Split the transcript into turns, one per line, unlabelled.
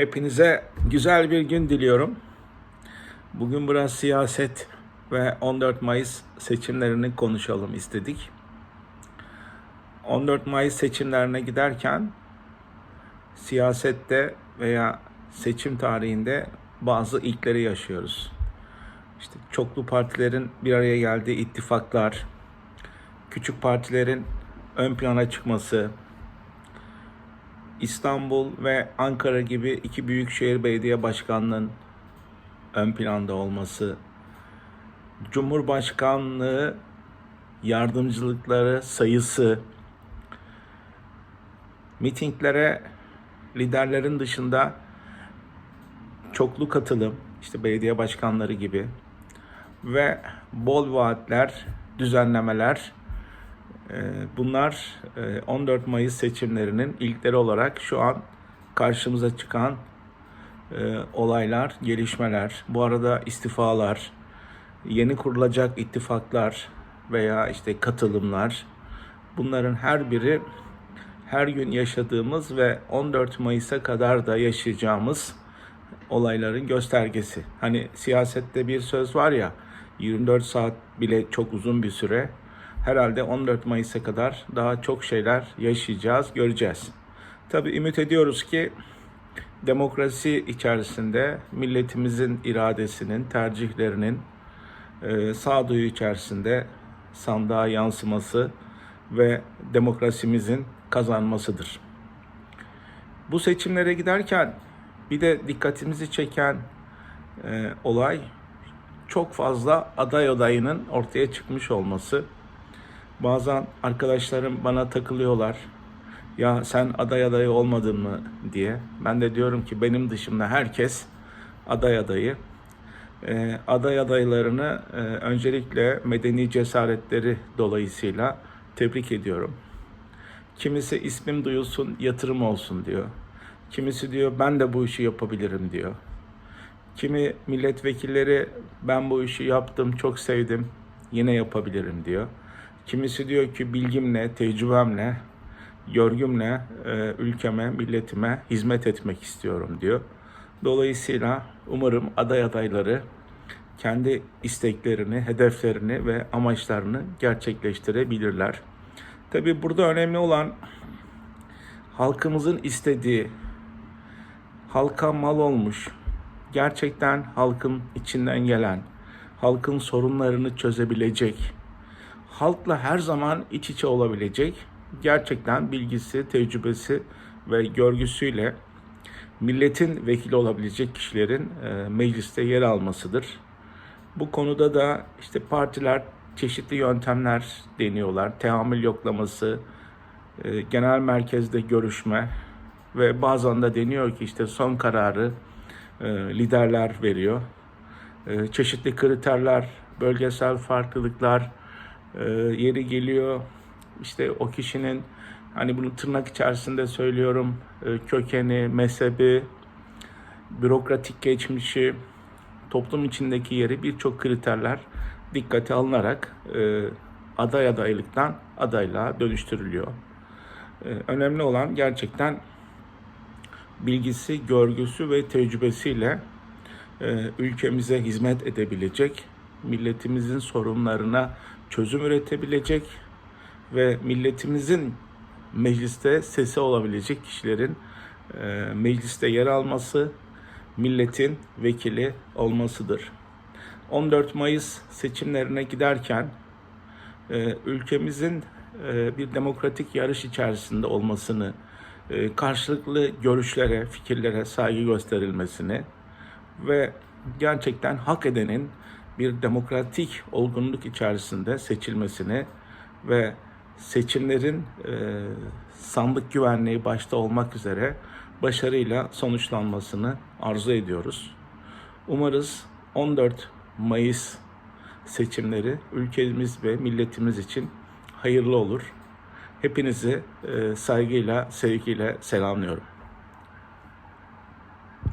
Hepinize güzel bir gün diliyorum. Bugün biraz siyaset ve 14 Mayıs seçimlerini konuşalım istedik. 14 Mayıs seçimlerine giderken siyasette veya seçim tarihinde bazı ilkleri yaşıyoruz. İşte çoklu partilerin bir araya geldiği ittifaklar, küçük partilerin ön plana çıkması, İstanbul ve Ankara gibi iki büyükşehir belediye başkanlığının ön planda olması, Cumhurbaşkanlığı yardımcılıkları sayısı, mitinglere liderlerin dışında çoklu katılım, işte belediye başkanları gibi ve bol vaatler, düzenlemeler Bunlar e, 14 Mayıs seçimlerinin ilkleri olarak şu an karşımıza çıkan e, olaylar, gelişmeler. Bu arada istifalar, yeni kurulacak ittifaklar veya işte katılımlar. Bunların her biri her gün yaşadığımız ve 14 Mayıs'a kadar da yaşayacağımız olayların göstergesi. Hani siyasette bir söz var ya 24 saat bile çok uzun bir süre herhalde 14 Mayıs'a kadar daha çok şeyler yaşayacağız, göreceğiz. Tabii ümit ediyoruz ki demokrasi içerisinde milletimizin iradesinin, tercihlerinin e, sağduyu içerisinde sandığa yansıması ve demokrasimizin kazanmasıdır. Bu seçimlere giderken bir de dikkatimizi çeken e, olay çok fazla aday adayının ortaya çıkmış olması. Bazen arkadaşlarım bana takılıyorlar. Ya sen aday adayı olmadın mı diye. Ben de diyorum ki benim dışımda herkes aday adayı. Ee, aday adaylarını e, öncelikle medeni cesaretleri dolayısıyla tebrik ediyorum. Kimisi ismim duyulsun, yatırım olsun diyor. Kimisi diyor ben de bu işi yapabilirim diyor. Kimi milletvekilleri ben bu işi yaptım, çok sevdim, yine yapabilirim diyor. Kimisi diyor ki bilgimle, tecrübemle, görgümle e, ülkeme, milletime hizmet etmek istiyorum diyor. Dolayısıyla umarım aday adayları kendi isteklerini, hedeflerini ve amaçlarını gerçekleştirebilirler. Tabii burada önemli olan halkımızın istediği, halka mal olmuş, gerçekten halkın içinden gelen, halkın sorunlarını çözebilecek, halkla her zaman iç içe olabilecek, gerçekten bilgisi, tecrübesi ve görgüsüyle milletin vekili olabilecek kişilerin e, mecliste yer almasıdır. Bu konuda da işte partiler çeşitli yöntemler deniyorlar. Teamül yoklaması, e, genel merkezde görüşme ve bazen de deniyor ki işte son kararı e, liderler veriyor. E, çeşitli kriterler, bölgesel farklılıklar, e, yeri geliyor işte o kişinin hani bunu tırnak içerisinde söylüyorum e, kökeni, mezhebi, bürokratik geçmişi, toplum içindeki yeri birçok kriterler dikkate alınarak e, aday adaylıktan adaylığa dönüştürülüyor. E, önemli olan gerçekten bilgisi, görgüsü ve tecrübesiyle e, ülkemize hizmet edebilecek, milletimizin sorunlarına çözüm üretebilecek ve milletimizin mecliste sesi olabilecek kişilerin e, mecliste yer alması, milletin vekili olmasıdır. 14 Mayıs seçimlerine giderken e, ülkemizin e, bir demokratik yarış içerisinde olmasını, e, karşılıklı görüşlere, fikirlere saygı gösterilmesini ve gerçekten hak edenin bir demokratik olgunluk içerisinde seçilmesini ve seçimlerin e, sandık güvenliği başta olmak üzere başarıyla sonuçlanmasını arzu ediyoruz. Umarız 14 Mayıs seçimleri ülkemiz ve milletimiz için hayırlı olur. Hepinizi e, saygıyla, sevgiyle selamlıyorum.